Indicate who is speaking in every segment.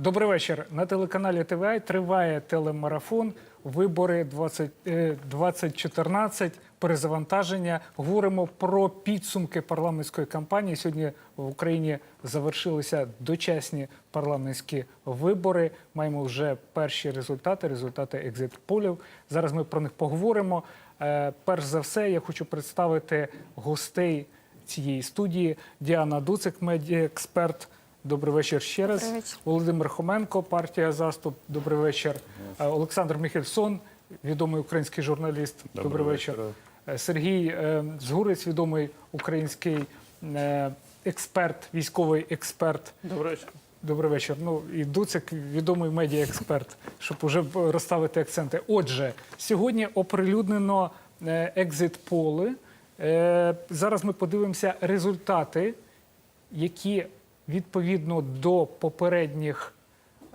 Speaker 1: Добрий вечір. На телеканалі ТВА триває телемарафон. Вибори 20, е, 2014, перезавантаження. Говоримо про підсумки парламентської кампанії. Сьогодні в Україні завершилися дочасні парламентські вибори. Маємо вже перші результати, результати екзит-полів. Зараз ми про них поговоримо. Е, Перш за все, я хочу представити гостей цієї студії. Діана Дуцик, медіаексперт. Добрий вечір ще раз.
Speaker 2: Добрий вечір.
Speaker 1: Володимир Хоменко, партія Заступ. Добрий вечір. Е, Олександр Міхельсон, відомий український журналіст. Добрий, вечір. Е, Сергій е, Згурець, відомий український експерт, військовий експерт.
Speaker 3: Добрий вечір.
Speaker 1: Добрий вечір. Ну і Дуцик, відомий медіаексперт, щоб уже розставити акценти. Отже, сьогодні оприлюднено е, екзит-поли. Е, Зараз ми подивимося результати, які відповідно до попередніх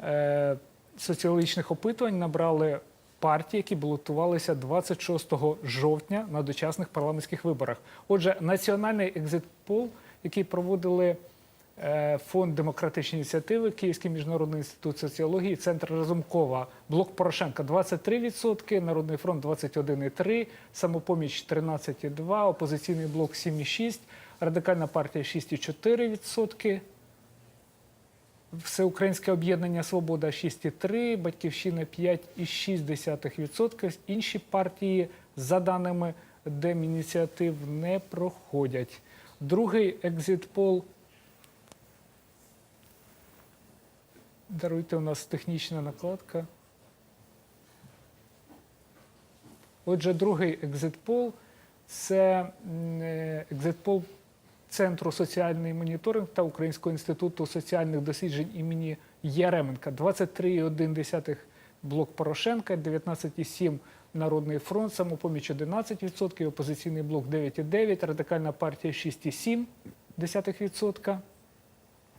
Speaker 1: е, соціологічних опитувань набрали партії, які балотувалися 26 жовтня на дочасних парламентських виборах. Отже, національний екзит-пол, який проводили е, Фонд демократичної ініціативи, Київський міжнародний інститут соціології, Центр Разумкова, Блок Порошенка 23%, Народний фронт 21,3%, Самопоміч 13,2%, Опозиційний блок 7,6%, Радикальна партія 6,4%. Всеукраїнське об'єднання Свобода 6,3, Батьківщина 5,6%. Інші партії, за даними Демініціатив, не проходять. Другий екзит-пол. Даруйте, у нас технічна накладка. Отже, другий екзит-пол це м, е, екзит-пол Центру соціальний моніторинг та Українського інституту соціальних досліджень імені Яременка. 23,1 блок Порошенка, 19,7 Народний фронт, самопоміч 11%, опозиційний блок 9,9, радикальна партія 6,7%.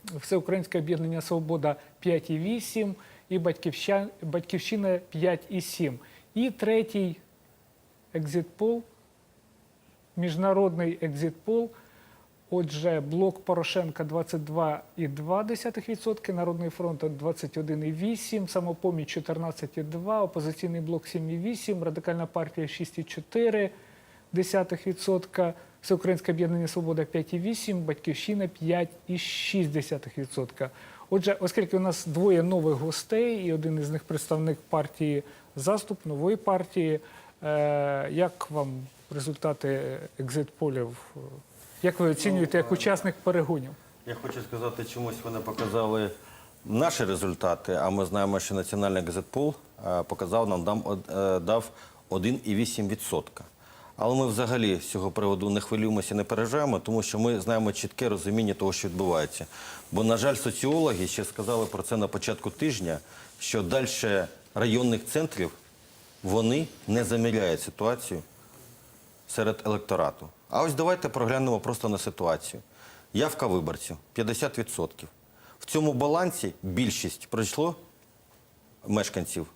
Speaker 1: Всеукраїнське об'єднання Свобода 5,8 і Батьківщина 5,7. І третій екзитпол, міжнародний екзитпол. Отже, блок Порошенка 22,2%, Народний фронт 21,8%, самопоміч 14,2%, опозиційний блок 7,8%, радикальна партія 6,4%, Всеукраїнське об'єднання Свобода 5,8%, Батьківщина 5,6%. Отже, оскільки у нас двоє нових гостей, і один із них представник партії Заступ, нової партії, е, як вам результати екзит-полів? Як ви оцінюєте як учасник перегонів?
Speaker 4: Я хочу сказати, чомусь вони показали наші результати, а ми знаємо, що Національний газетпол е, показав нам е, дав 1,8%. Але ми взагалі з цього приводу не хвилюємося, не переживаємо, тому що ми знаємо чітке розуміння того, що відбувається. Бо, на жаль, соціологи ще сказали про це на початку тижня, що далі районних центрів вони не заміряють ситуацію серед електорату. А ось давайте проглянемо просто на ситуацію. Явка виборців 50%. В цьому балансі більшість пройшло мешканців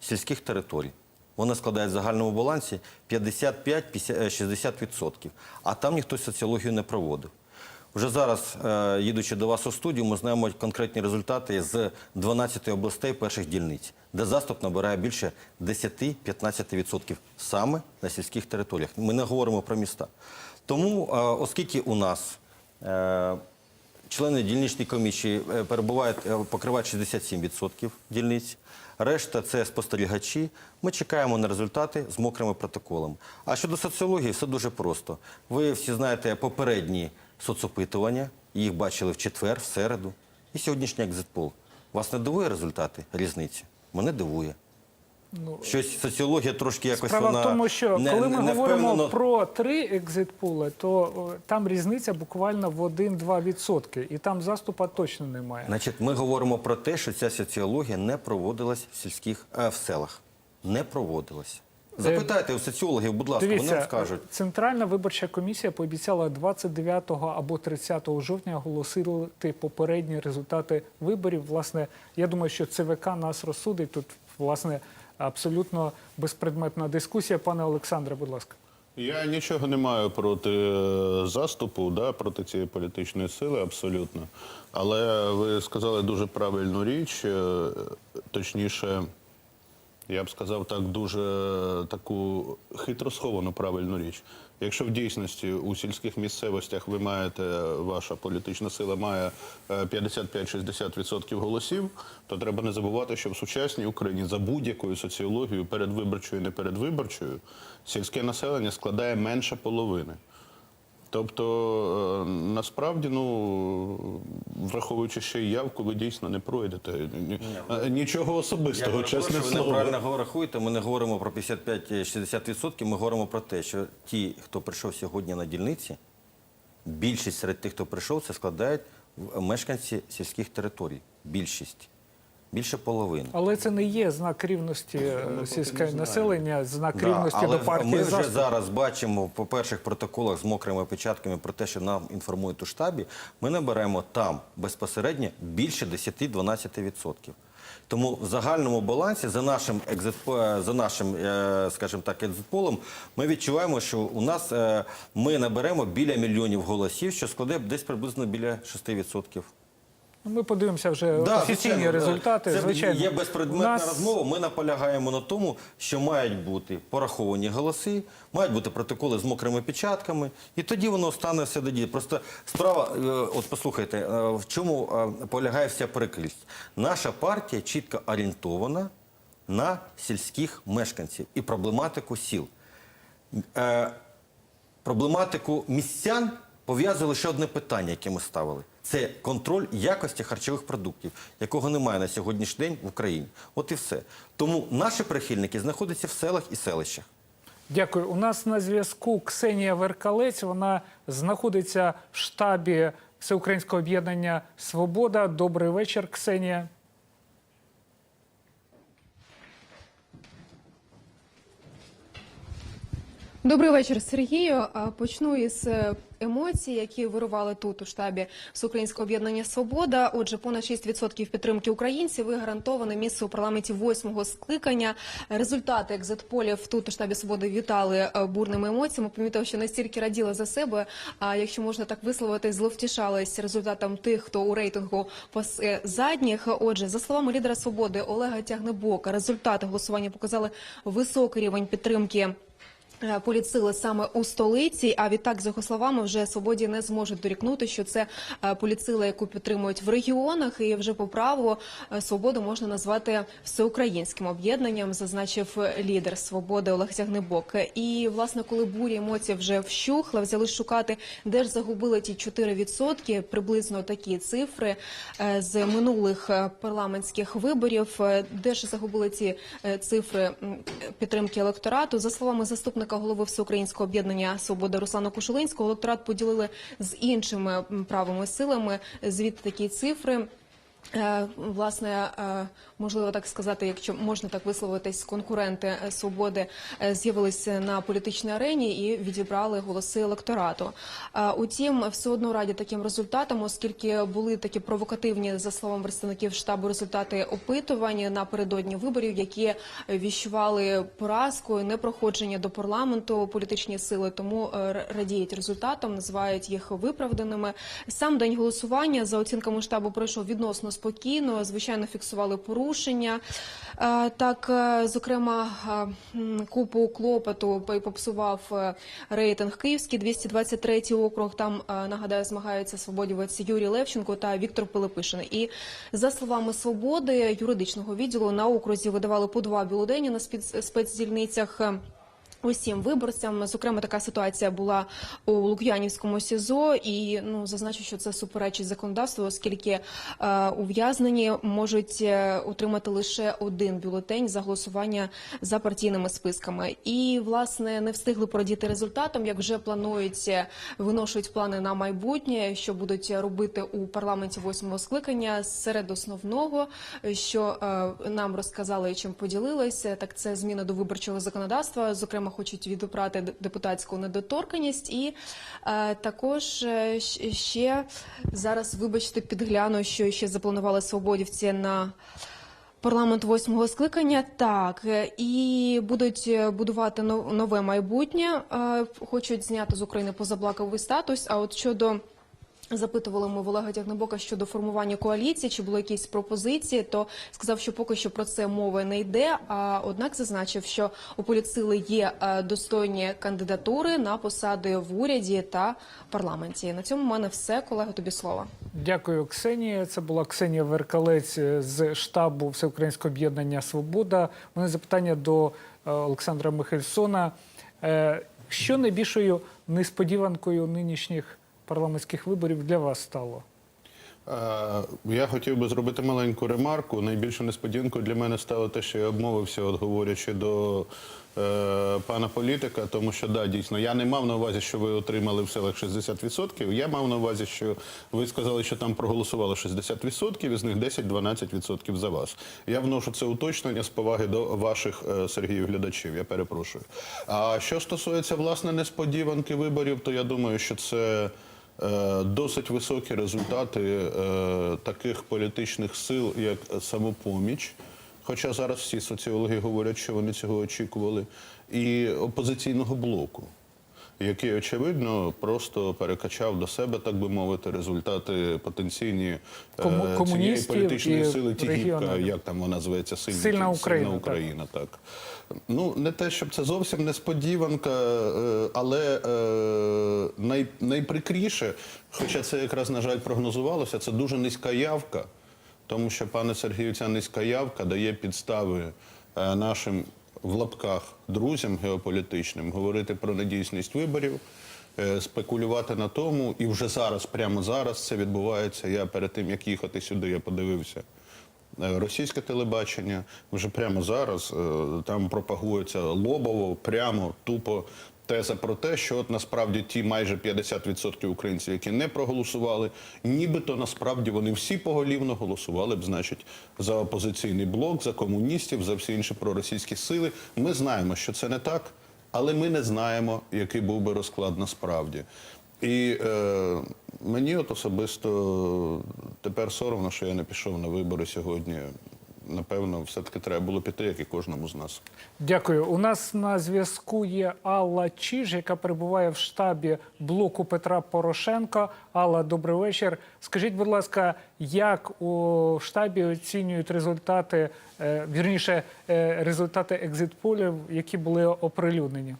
Speaker 4: сільських територій. Вони складають в загальному балансі 55-60%. А там ніхто соціологію не проводив. Вже зараз, е, їдучи до вас у студію, ми знаємо конкретні результати з 12 областей перших дільниць, де заступ набирає більше 10-15% саме на сільських територіях. Ми не говоримо про міста. Тому, е, оскільки у нас е, члени дільничної комісії перебувають, покривають 67% дільниць. Решта це спостерігачі. Ми чекаємо на результати з мокрими протоколами. А щодо соціології, все дуже просто. Ви всі знаєте попередні соцопитування, їх бачили в четвер, в середу. І сьогоднішній екзитпол. Вас не дивує результати різниці? Мене дивує.
Speaker 1: Ну,
Speaker 4: Щось соціологія трошки якось
Speaker 1: Справа
Speaker 4: вона
Speaker 1: в тому, що
Speaker 4: не,
Speaker 1: коли ми
Speaker 4: не
Speaker 1: говоримо
Speaker 4: впевнено-
Speaker 1: про три екзит-пули, то о, там різниця буквально в 1-2%. І там заступа точно немає.
Speaker 4: Значить, ми говоримо про те, що ця соціологія не проводилась в сільських а, в селах. Не проводилась. Запитайте у соціологів, будь ласка, вони вам скажуть.
Speaker 1: Центральна виборча комісія пообіцяла 29 або 30 жовтня оголосити попередні результати виборів. Власне, я думаю, що ЦВК нас розсудить. Тут, власне, абсолютно безпредметна дискусія. Пане Олександре, будь ласка.
Speaker 2: Я нічого не маю проти е, заступу, да, проти цієї політичної сили, абсолютно. Але ви сказали дуже правильну річ, е, точніше, я б сказав так, дуже таку хитро сховану правильну річ. Якщо в дійсності у сільських місцевостях ви маєте, ваша політична сила має е, 55-60% голосів, то треба не забувати, що в сучасній Україні за будь-якою соціологією, передвиборчою і не передвиборчою, сільське населення складає менше половини. Тобто, е, насправді, ну, враховуючи ще й явку, ви дійсно не пройдете. Е, Нічого особистого,
Speaker 4: Я
Speaker 2: чесне
Speaker 4: що ви
Speaker 2: слово.
Speaker 4: неправильно рахуєте. Ми не говоримо про 55-60%, ми говоримо про те, що ті, хто прийшов сьогодні на дільниці, більшість серед тих, хто прийшов, це складають мешканці сільських територій. Більшість. Більше половини.
Speaker 1: Але це не є знак рівності е, сільського населення, знак
Speaker 4: Да,
Speaker 1: рівності
Speaker 4: але
Speaker 1: до партії
Speaker 4: ми вже
Speaker 1: «Заступ».
Speaker 4: зараз бачимо по перших протоколах з мокрими печатками про те, що нам інформують у штабі. Ми наберемо там безпосередньо більше 10-12%. Тому в загальному балансі за нашим екзит, за нашим, е, скажімо так, екзитполом, ми відчуваємо, що у нас е, ми наберемо біля мільйонів голосів, що складе десь приблизно біля 6%.
Speaker 1: Ну, Ми подивимося вже
Speaker 4: Да,
Speaker 1: офіційні
Speaker 4: звичайно,
Speaker 1: результати.
Speaker 4: Це
Speaker 1: звичайно,
Speaker 4: є безпредметна
Speaker 1: нас-
Speaker 4: розмова. Ми наполягаємо на тому, що мають бути пораховані голоси, мають бути протоколи з мокрими печатками, і тоді воно стане все до дії. Просто справа, е, от послухайте, е, в чому е, полягає вся прикрість. Наша партія чітко орієнтована на сільських мешканців і проблематику сіл. Проблематику містян пов'язує лише одне питання, яке ми ставили. Це контроль якості харчових продуктів, якого немає на сьогоднішній день в Україні. От і все. Тому наші прихильники знаходяться в селах і селищах.
Speaker 1: Дякую. У нас на зв'язку Ксенія Веркалець. Вона знаходиться в штабі Всеукраїнського об'єднання Свобода. Добрий вечір, Ксенія.
Speaker 3: Добрий вечір, Сергію. Почну із е, емоцій, які вирували тут у штабі Всеукраїнського об'єднання Свобода. Отже, понад 6% підтримки українців і гарантоване місце у парламенті восьмого скликання. Результати екзитполів тут у штабі Свободи вітали е, бурними емоціями. Помітив, що настільки раділи за себе. А якщо можна так висловитись, зловтішались результатом тих, хто у рейтингу пасе задніх. Отже, за словами лідера свободи Олега Тягнебока, результати голосування показали високий рівень підтримки. Е, Політсили саме у столиці. А відтак, за його словами, вже свободі не зможуть дорікнути, що це е, яку підтримують в регіонах, і вже по праву е, свободу можна назвати всеукраїнським об'єднанням, зазначив лідер свободи Олег Тягнебок. І власне, коли бурі емоцій вже вщухла, взяли шукати, де ж загубили ті 4%, приблизно такі цифри з минулих парламентських виборів, де ж загубили ці цифри підтримки електорату. За словами заступника голови Всеукраїнського об'єднання Свобода Руслана Кушулинського, електорат поділили з іншими правими силами. Звідти такі цифри. Е, Власне, е, можливо так сказати, якщо можна так висловитись, конкуренти е, свободи з'явилися на політичній арені і відібрали голоси електорату. Утім, все одно раді таким результатам, оскільки були такі провокативні, за словами представників штабу, результати опитувань напередодні виборів, які віщували поразку, непроходження до парламенту політичні сили. Тому радіють результатам, називають їх виправданими. Сам день голосування за оцінками штабу пройшов відносно спокійно. Звичайно, фіксували порушення. Е, Так, е, зокрема, е, купу клопоту попсував рейтинг Київський, 223 округ. Там нагадаю, змагаються свободівець Юрій Левченко та Віктор Пилипишин. І за словами свободи юридичного відділу на окрузі видавали по два бюлетені на спец- спецдільницях. Усім виборцям, зокрема, така ситуація була у Лук'янівському СІЗО, і ну зазначу, що це суперечить законодавству, оскільки е, ув'язнені можуть е, отримати лише один бюлетень за голосування за партійними списками. І власне не встигли порадіти результатом, як вже планують, е, виношують плани на майбутнє, що будуть робити у парламенті восьмого скликання. Серед основного, що е, нам розказали і чим поділилися, так це зміни до виборчого законодавства. Зокрема, хочуть відобрати депутатську недоторканність, і е, також е, ще зараз, вибачте, підгляну, що ще запланували свободівці на Парламент восьмого скликання так е, і будуть е, будувати но- нове майбутнє. Хочуть зняти з України позаблаковий статус. А от щодо запитували ми Олега Тягнебока щодо формування коаліції, чи були якісь пропозиції, то сказав, що поки що про це мови не йде. А однак зазначив, що у політсили є е, достойні кандидатури на посади в уряді та парламенті. На цьому в мене все. Колега, тобі слово.
Speaker 1: Дякую, Ксенія. Це була Ксенія Веркалець з штабу Всеукраїнського об'єднання Свобода. У мене запитання до е, Олександра Михельсона. Е, Що найбільшою несподіванкою нинішніх парламентських виборів для вас стало?
Speaker 2: Е, Я хотів би зробити маленьку ремарку. Найбільшою несподіванкою для мене стало те, що я обмовився, от говорячи до е, пана політика, тому що да, дійсно, я не мав на увазі, що ви отримали в селах 60%. Я мав на увазі, що ви сказали, що там проголосувало 60%, із них 10-12% за вас. Я вношу це уточнення з поваги до ваших е, Сергію глядачів. Я перепрошую. А що стосується власне несподіванки виборів, то я думаю, що це. Е, Досить високі результати е, таких політичних сил, як самопоміч. Хоча зараз всі соціологи говорять, що вони цього очікували, і опозиційного блоку, який очевидно просто перекачав до себе, так би мовити, результати потенційні е,
Speaker 1: Кому-
Speaker 2: цієї політичної сили Тігіпка, як там вона зветься, сильна,
Speaker 1: Сильна Україна,
Speaker 2: Сильна
Speaker 1: так.
Speaker 2: Україна, так. Ну, не те, щоб це зовсім несподіванка, е, але е, най, найприкріше, хоча це якраз, на жаль, прогнозувалося, це дуже низька явка, тому що, пане Сергію, ця низька явка дає підстави нашим в лапках друзям геополітичним говорити про недійсність виборів. е, Спекулювати на тому, і вже зараз, прямо зараз, це відбувається. Я перед тим як їхати сюди, я подивився Е, Російське телебачення вже прямо зараз е, там пропагується лобово, прямо тупо теза про те, що от насправді ті майже 50% українців, які не проголосували, нібито насправді вони всі поголівно голосували б, значить, за опозиційний блок, за комуністів, за всі інші проросійські сили. Ми знаємо, що це не так, але ми не знаємо, який був би розклад насправді. І е, мені от особисто тепер соромно, що я не пішов на вибори сьогодні. Напевно, все-таки треба було піти, як і кожному з нас.
Speaker 1: Дякую. У нас на зв'язку є Алла Чиж, яка перебуває в штабі блоку Петра Порошенка. Алла, добрий вечір. Скажіть, будь ласка, як у штабі оцінюють результати, е, вірніше, е, результати екзитполів, які були оприлюднені?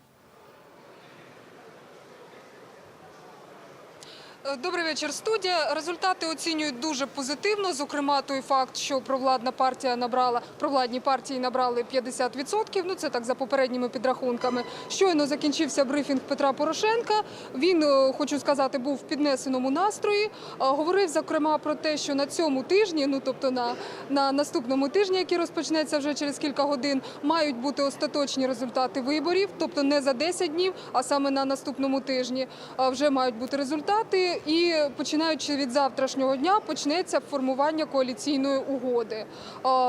Speaker 5: Добрий вечір, студія. Результати оцінюють дуже позитивно. Зокрема, той факт, що провладна партія набрала провладні партії набрали 50%. Ну це так за попередніми підрахунками. Щойно закінчився брифінг Петра Порошенка. Він е, хочу сказати, був в піднесеному настрої. Говорив зокрема про те, що на цьому тижні, ну тобто на, на наступному тижні, який розпочнеться вже через кілька годин, мають бути остаточні результати виборів, тобто не за 10 днів, а саме на наступному тижні вже мають бути результати. І починаючи від завтрашнього дня почнеться формування коаліційної угоди.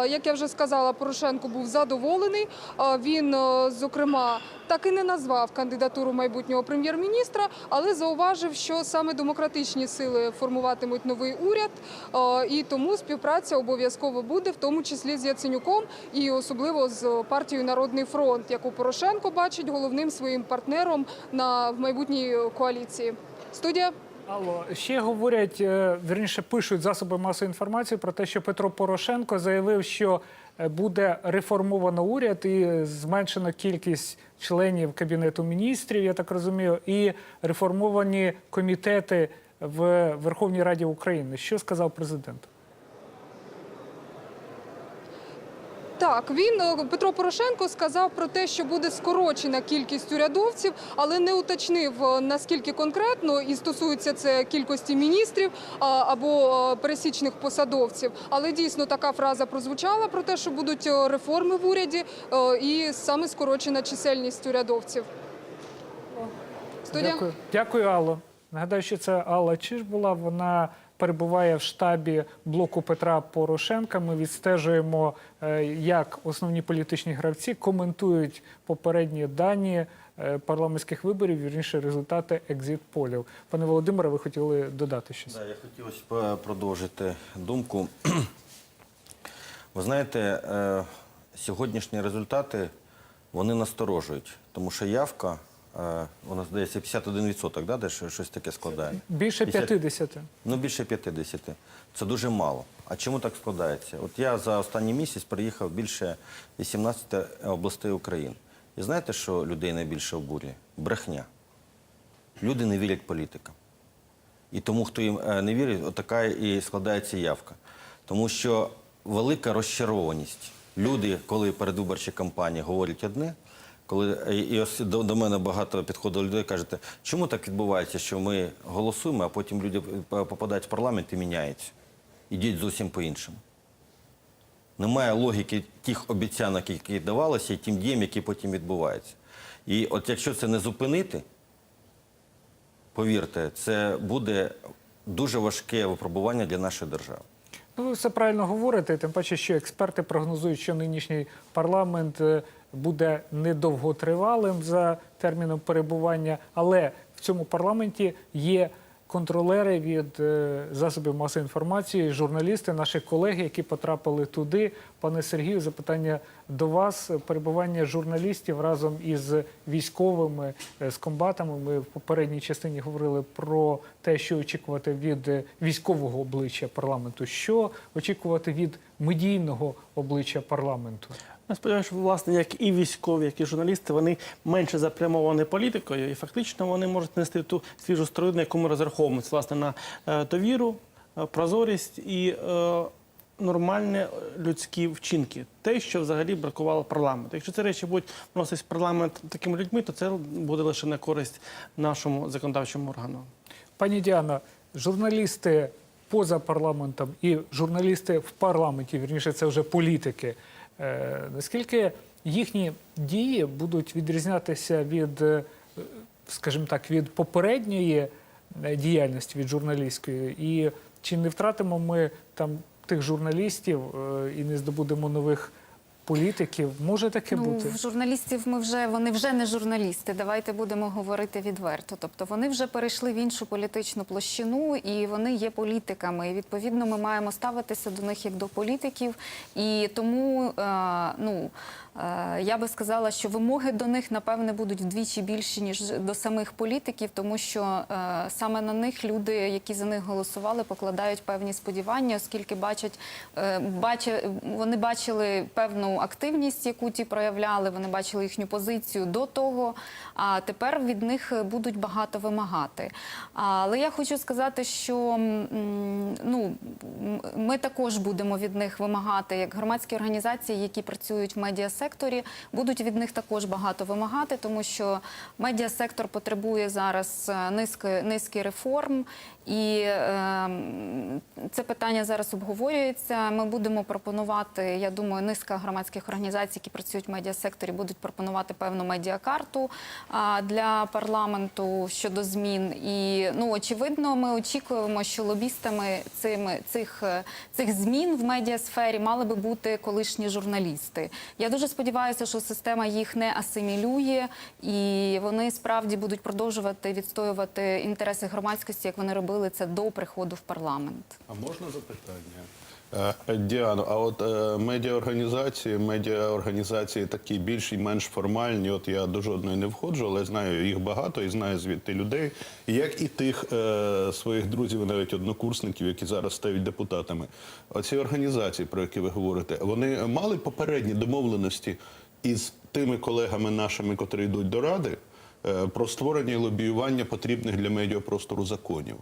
Speaker 5: Як я вже сказала, Порошенко був задоволений. Він, е, зокрема, так і не назвав кандидатуру майбутнього прем'єр-міністра, але зауважив, що саме демократичні сили формуватимуть новий уряд, і тому співпраця обов'язково буде, в тому числі з Яценюком і особливо з партією Народний фронт, яку Порошенко бачить головним своїм партнером на в майбутній коаліції. Студія.
Speaker 1: Алло, ще говорять, верніше, вірніше пишуть засоби масової інформації про те, що Петро Порошенко заявив, що е, буде реформовано уряд і зменшено кількість членів кабінету міністрів, я так розумію, і реформовані комітети в Верховній Раді України. Що сказав президент?
Speaker 5: Так, він е, Петро Порошенко сказав про те, що буде скорочена кількість урядовців, але не уточнив е, наскільки конкретно і стосується це кількості міністрів або е, пересічних посадовців. Але дійсно така фраза прозвучала про те, що будуть реформи в уряді і саме скорочена чисельність урядовців. Студія.
Speaker 1: Дякую, Дякую, Алло. Нагадаю, що це Алла Чиж була. Вона перебуває в штабі блоку Петра Порошенка. Ми відстежуємо, е, як основні політичні гравці коментують попередні дані е, парламентських виборів, вірніше результати екзит-полів. Пане Володимире, ви хотіли додати щось?
Speaker 4: Да, я хотілося продовжити думку Ви знаєте, е, сьогоднішні результати вони насторожують, тому що явка, е, вона здається 51%, да, де щось таке складає.
Speaker 1: Більше
Speaker 4: 50.
Speaker 1: 50.
Speaker 4: Ну, більше 50. Це дуже мало. А чому так складається? От я за останній місяць приїхав більше 18 областей України. І знаєте, що людей найбільше обурює? Брехня. Люди не вірять політикам. І тому, хто їм е, не вірить, отака і складається явка. Тому що велика розчарованість. Люди, коли передвиборчі кампанії говорять одне, коли і- і ось до, до мене багато підходило людей, кажете, чому так відбувається, що ми голосуємо, а потім люди е, попадають в парламент і міняються. Ідіть зовсім по-іншому. Немає логіки тих обіцянок, які давалися, і тим діям, які потім відбуваються. І от якщо це не зупинити, повірте, це буде дуже важке випробування для нашої держави.
Speaker 1: Ну, ви все правильно говорите, тим паче, що експерти прогнозують, що нинішній парламент е, буде недовготривалим за терміном перебування, але в цьому парламенті є контролери від е, засобів масової інформації, журналісти, наші колеги, які потрапили туди. Пане Сергію, запитання до вас. Перебування журналістів разом із військовими, е, з комбатами. Ми в попередній частині говорили про те, що очікувати від військового обличчя парламенту, що очікувати від медійного обличчя парламенту.
Speaker 6: Я сподіваюся, що власне, як і військові, як і журналісти, вони менше запрямовані політикою, і фактично вони можуть нести ту свіжу сторону, на яку ми розраховуємо. Власне на е, довіру, е, прозорість і нормальні людські вчинки. Те, що взагалі бракувало парламенту. Якщо ці речі будуть вноситись в парламент такими людьми, то це буде лише на користь нашому законодавчому органу.
Speaker 1: Пані Діана, журналісти поза парламентом і журналісти в парламенті, вірніше, це вже політики. Е, наскільки їхні дії будуть відрізнятися від, е, скажімо так, від попередньої е, діяльності від журналістської, і чи не втратимо ми там тих журналістів е, і не здобудемо нових політиків? Може таке
Speaker 7: ну,
Speaker 1: бути?
Speaker 7: в журналістів ми вже вони вже не журналісти. Давайте будемо говорити відверто. Тобто вони вже перейшли в іншу політичну площину і вони є політиками. І відповідно ми маємо ставитися до них як до політиків. І тому е, ну. е, Я би сказала, що вимоги до них напевне будуть вдвічі більші ніж до самих політиків, тому що е, саме на них люди, які за них голосували, покладають певні сподівання, оскільки бачать, е, бача- вони бачили певну активність, яку ті проявляли. Вони бачили їхню позицію до того. А тепер від них будуть багато вимагати. Але я хочу сказати, що ну ми також будемо від них вимагати, як громадські організації, які працюють в медіасекторі, будуть від них також багато вимагати, тому що медіасектор потребує зараз е, низки, низки реформ. І е, це питання зараз обговорюється. Ми будемо пропонувати. Я думаю, низка громадських організацій, які працюють в медіасекторі, будуть пропонувати певну медіакарту для парламенту щодо змін. І ну очевидно, ми очікуємо, що лобістами цими цих, е, цих змін в медіасфері мали би бути колишні журналісти. Я дуже сподіваюся, що система їх не асимілює, і вони справді будуть продовжувати відстоювати інтереси громадськості, як вони робили це до приходу в парламент.
Speaker 2: А можна запитання? Е, Діано, а от е, медіаорганізації, медіаорганізації такі більш і менш формальні. От я до жодної не входжу, але знаю їх багато і знаю звідти людей, як і тих е, своїх друзів, навіть однокурсників, які зараз стають депутатами. Оці організації, про які ви говорите, вони мали попередні домовленості із тими колегами нашими, котрі йдуть до ради, е, про створення і лобіювання потрібних для медіапростору законів.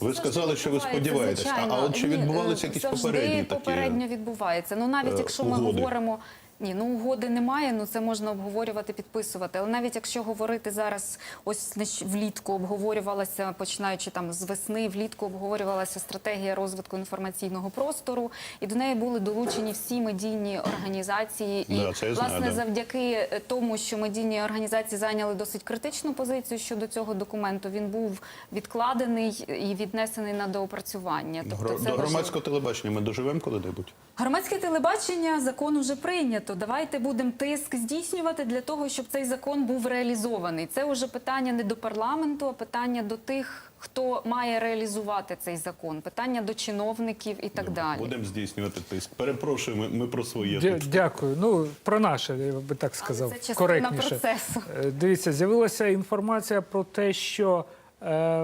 Speaker 2: Ви сказали, що ви сподіваєтеся. А, от чи відбувалися
Speaker 7: е,
Speaker 2: якісь попередні такі?
Speaker 7: попередньо відбувається. Ну навіть
Speaker 2: е,
Speaker 7: якщо ми
Speaker 2: угоди?
Speaker 7: говоримо. Ні, ну угоди немає, ну це можна обговорювати, підписувати. Але навіть якщо говорити зараз, ось влітку обговорювалася, починаючи там з весни, влітку обговорювалася стратегія розвитку інформаційного простору, і до неї були долучені всі медійні організації. І
Speaker 2: Да, це я знаю,
Speaker 7: власне
Speaker 2: да.
Speaker 7: завдяки е, тому, що медійні організації зайняли досить критичну позицію щодо цього документу, він був відкладений і віднесений на доопрацювання. Тобто це
Speaker 2: До громадського телебачення ми доживемо коли-небудь?
Speaker 7: Громадське телебачення закон уже прийнято. Давайте будемо тиск здійснювати для того, щоб цей закон був реалізований. Це вже питання не до парламенту, а питання до тих, хто має реалізувати цей закон. Питання до чиновників і так далі.
Speaker 2: Будемо здійснювати тиск. Перепрошую, ми, ми про своє
Speaker 1: Дя-
Speaker 2: тут.
Speaker 1: Дякую. Ну про наше, я би так сказав,
Speaker 7: це частина
Speaker 1: коректніше.
Speaker 7: процесу.
Speaker 1: Е, Дивіться, з'явилася інформація про те, що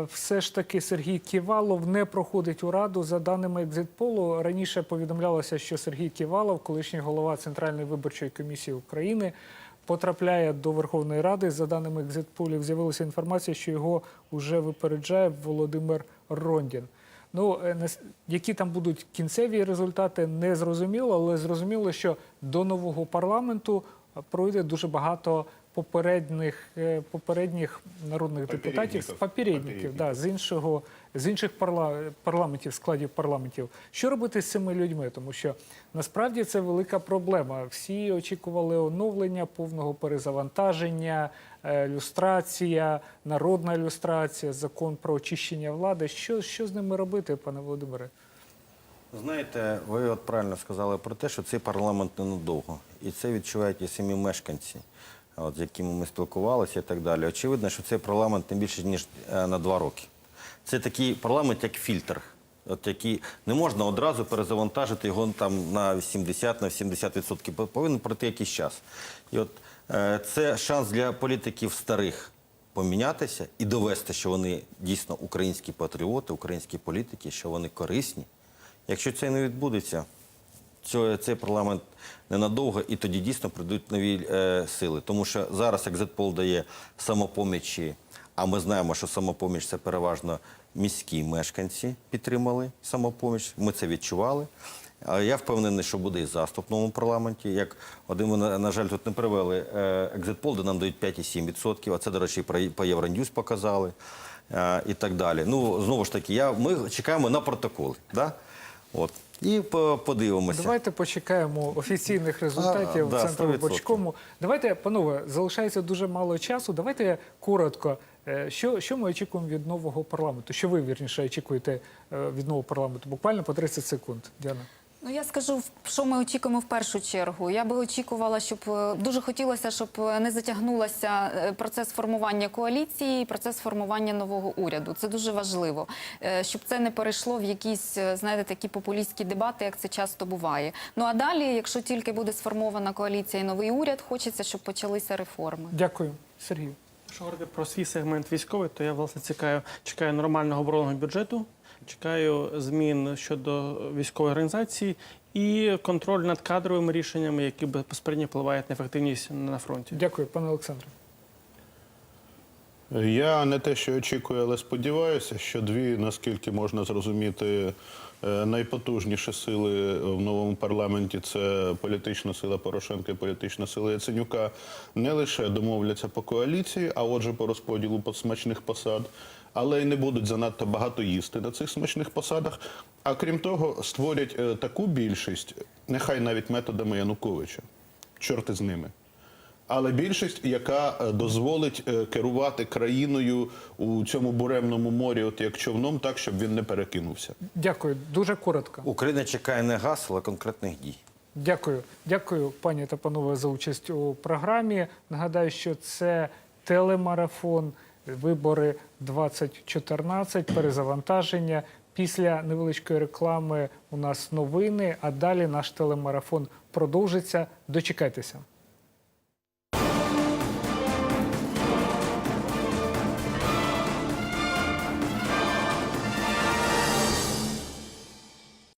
Speaker 1: все ж таки Сергій Ківалов не проходить у раду. За даними екзитполу, раніше повідомлялося, що Сергій Ківалов, колишній голова Центральної виборчої комісії України, потрапляє до Верховної Ради. За даними екзитполів, з'явилася інформація, що його вже випереджає Володимир Рондін. Ну, е, які там будуть кінцеві результати, не зрозуміло, але зрозуміло, що до нового парламенту е, пройде дуже багато попередніх, е, попередніх народних депутатів, з
Speaker 2: Попередників.
Speaker 1: попередників, да, з іншого з інших парла- парламентів, складів парламентів. Що робити з цими людьми? Тому що насправді це велика проблема. Всі очікували оновлення, повного перезавантаження, е, люстрація, народна люстрація, закон про очищення влади. Що, що з ними робити, пане Володимире?
Speaker 4: Знаєте, ви от правильно сказали про те, що цей парламент ненадовго. І це відчувають і самі мешканці, от, з якими ми спілкувалися і так далі. Очевидно, що цей парламент не більше, ніж е, на два роки. Це такий парламент, як фільтр. От який не можна одразу перезавантажити його там на 80 на 70%. Повинен пройти якийсь час. І от е, це шанс для політиків старих помінятися і довести, що вони дійсно українські патріоти, українські політики, що вони корисні. Якщо це не відбудеться, цього- цей парламент ненадовго, і тоді дійсно прийдуть нові е, сили. Тому що зараз екзитпол дає самопомічі, а ми знаємо, що самопоміч це переважно міські мешканці підтримали самопоміч. Ми це відчували. Я впевнений, що буде і заступ в новому парламенті. Як один, ви, на, жаль, тут не привели екзитпол, де нам дають 5,7%, а це, до речі, по Євроньюз показали е, і так далі. Ну, знову ж таки, я, ми чекаємо на протоколи. Да? От. І по- подивимося.
Speaker 1: Давайте почекаємо офіційних результатів
Speaker 4: А,
Speaker 1: центру
Speaker 4: 100%.
Speaker 1: виборчкому. Давайте, панове, залишається дуже мало часу. Давайте коротко. е, Що, що ми очікуємо від нового парламенту? Що ви вірніше очікуєте е, від нового парламенту? Буквально по 30 секунд. Діана.
Speaker 7: Ну я скажу, що ми очікуємо в першу чергу. Я би очікувала, щоб е, дуже хотілося, щоб е, не затягнулося е, процес формування коаліції, і процес формування нового уряду. Це дуже важливо, щоб це не перейшло в якісь, знаєте, такі популістські дебати, як це часто буває. Ну а далі, якщо тільки буде сформована коаліція і новий уряд, хочеться, щоб почалися реформи.
Speaker 1: Дякую, Сергій.
Speaker 6: Якщо говорити про свій сегмент військовий, то я власне чекаю, чекаю нормального оборонного бюджету, чекаю змін щодо військової організації і контроль над кадровими рішеннями, які безпосередньо впливають на ефективність на фронті.
Speaker 1: Дякую, пане Олександре.
Speaker 2: Я не те, що очікую, але сподіваюся, що дві, наскільки можна зрозуміти, е, найпотужніші сили в новому парламенті це політична сила Порошенка і політична сила Яценюка, не лише домовляться по коаліції, а отже, по розподілу смачних посад, але й не будуть занадто багато їсти на цих смачних посадах. А крім того, створять е, таку більшість, нехай навіть методами Януковича. Чорти з ними але більшість, яка е, дозволить е, керувати країною у цьому буремному морі, от як човном, так щоб він не перекинувся.
Speaker 1: Дякую, дуже коротко.
Speaker 4: Україна чекає не гасел, а конкретних дій.
Speaker 1: Дякую, дякую, пані та панове, за участь у програмі. Нагадаю, що це телемарафон, вибори 2014, перезавантаження. Після невеличкої реклами у нас новини, а далі наш телемарафон продовжиться. Дочекайтеся.